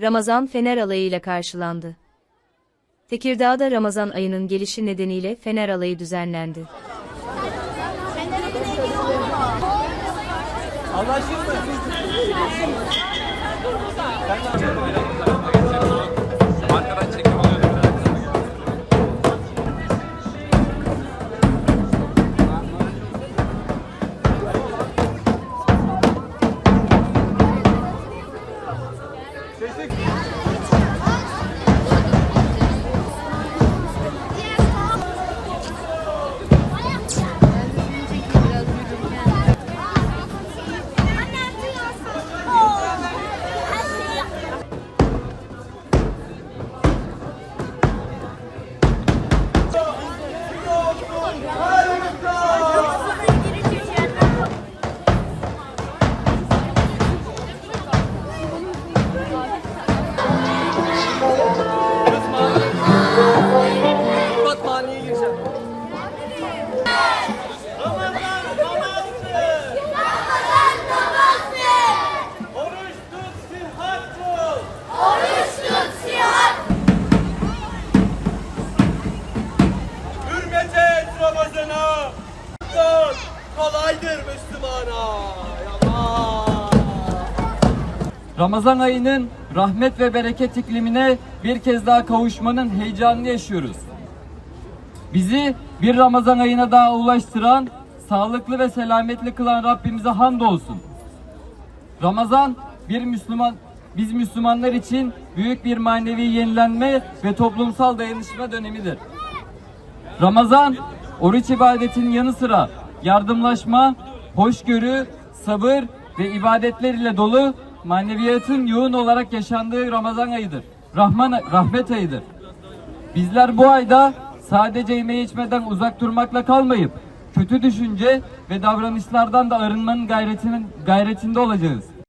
Ramazan Fener Alayı ile karşılandı. Tekirdağ'da Ramazan ayının gelişi nedeniyle Fener Alayı düzenlendi. Arkadan Batmaniye Ramazan'a. Tut, kolaydır Müslümana. Ramazan ayının rahmet ve bereket iklimine bir kez daha kavuşmanın heyecanını yaşıyoruz. Bizi bir Ramazan ayına daha ulaştıran, sağlıklı ve selametli kılan Rabbimize hamdolsun. Ramazan bir Müslüman biz Müslümanlar için büyük bir manevi yenilenme ve toplumsal dayanışma dönemidir. Ramazan oruç ibadetinin yanı sıra yardımlaşma, hoşgörü, sabır ve ibadetler ile dolu maneviyatın yoğun olarak yaşandığı Ramazan ayıdır. Rahman rahmet ayıdır. Bizler bu ayda sadece yeme içmeden uzak durmakla kalmayıp kötü düşünce ve davranışlardan da arınmanın gayretinin gayretinde olacağız.